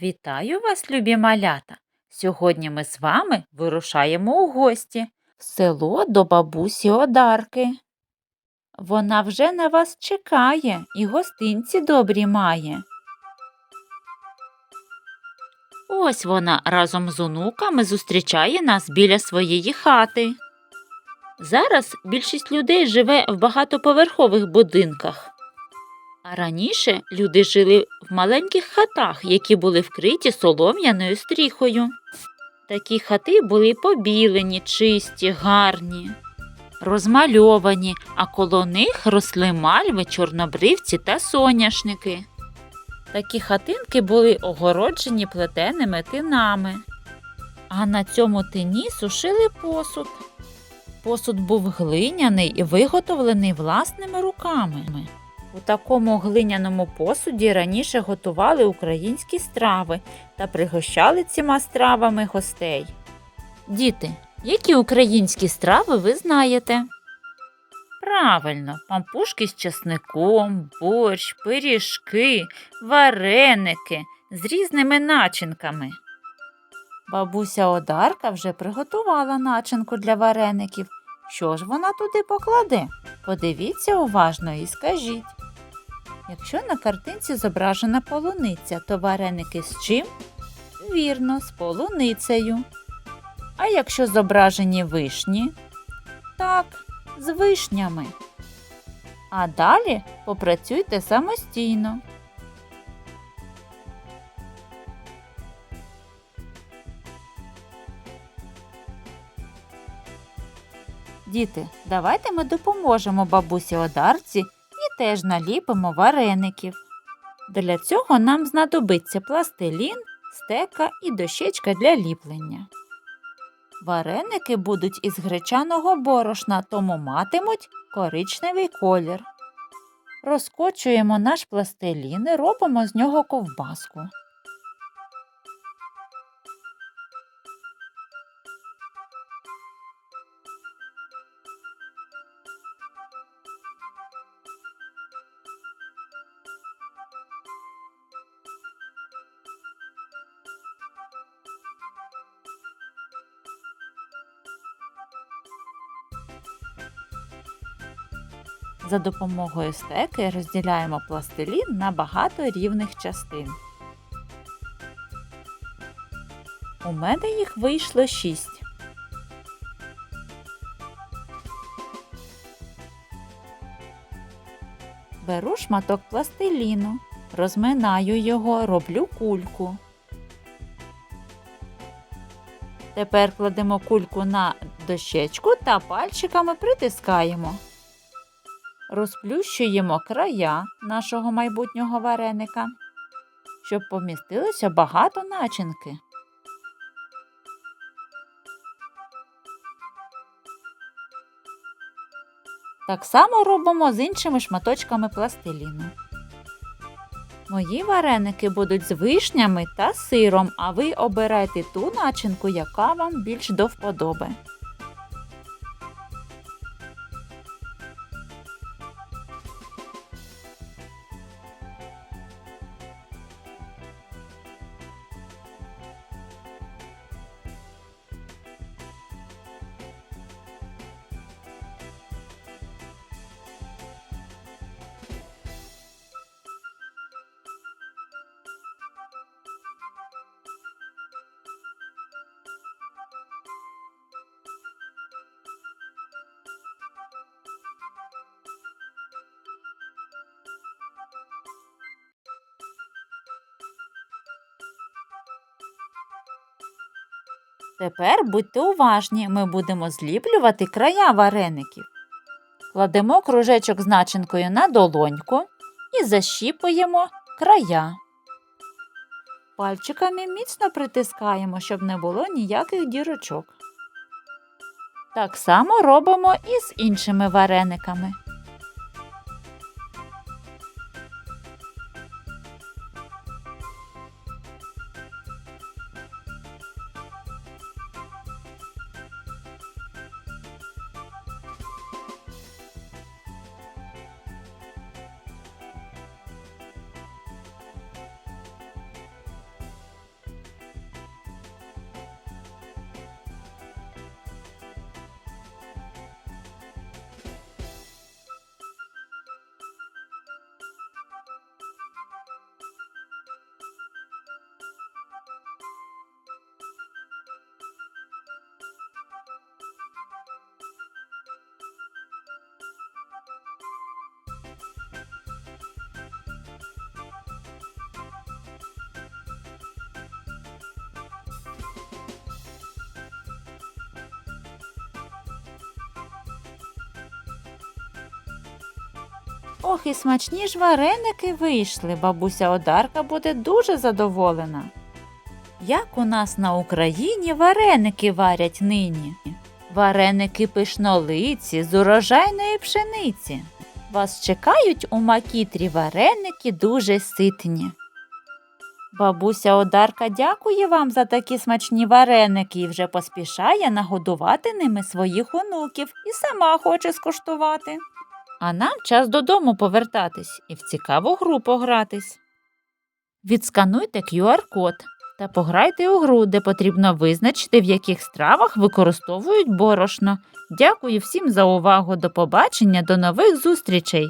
Вітаю вас, любі малята! Сьогодні ми з вами вирушаємо у гості в село до бабусі Одарки. Вона вже на вас чекає і гостинці добрі має. Ось вона разом з онуками зустрічає нас біля своєї хати. Зараз більшість людей живе в багатоповерхових будинках. А раніше люди жили в маленьких хатах, які були вкриті солом'яною стріхою. Такі хати були побілені, чисті, гарні, розмальовані, а коло них росли мальви, чорнобривці та соняшники. Такі хатинки були огороджені плетеними тинами, а на цьому тині сушили посуд. Посуд був глиняний і виготовлений власними руками. У такому глиняному посуді раніше готували українські страви та пригощали цими стравами гостей. Діти, які українські страви ви знаєте? Правильно, пампушки з часником, борщ, пиріжки, вареники з різними начинками. Бабуся Одарка вже приготувала начинку для вареників. Що ж вона туди покладе? Подивіться уважно і скажіть. Якщо на картинці зображена полуниця, то вареники з чим? Вірно, з полуницею. А якщо зображені вишні? Так, з вишнями. А далі попрацюйте самостійно. Діти, давайте ми допоможемо бабусі Одарці теж наліпимо вареників. Для цього нам знадобиться пластилін, стека і дощечка для ліплення. Вареники будуть із гречаного борошна, тому матимуть коричневий колір. Розкочуємо наш пластилін і робимо з нього ковбаску. За допомогою стеки розділяємо пластилін на багато рівних частин. У мене їх вийшло шість. Беру шматок пластиліну, розминаю його, роблю кульку. Тепер кладемо кульку на дощечку та пальчиками притискаємо. Розплющуємо края нашого майбутнього вареника, щоб помістилося багато начинки. Так само робимо з іншими шматочками пластиліну. Мої вареники будуть з вишнями та сиром, а ви обирайте ту начинку, яка вам більш до вподоби. Тепер будьте уважні, ми будемо зліплювати края вареників. Кладемо кружечок з начинкою на долоньку і защіпуємо края. Пальчиками міцно притискаємо, щоб не було ніяких дірочок. Так само робимо і з іншими варениками. Ох, і смачні ж вареники вийшли. Бабуся Одарка буде дуже задоволена. Як у нас на Україні вареники варять нині? Вареники пишнолиці з урожайної пшениці. Вас чекають у макітрі вареники дуже ситні. Бабуся Одарка дякує вам за такі смачні вареники і вже поспішає нагодувати ними своїх онуків і сама хоче скуштувати. А нам час додому повертатись і в цікаву гру погратись. Відскануйте QR-код та пограйте у гру, де потрібно визначити, в яких стравах використовують борошно. Дякую всім за увагу. До побачення, до нових зустрічей!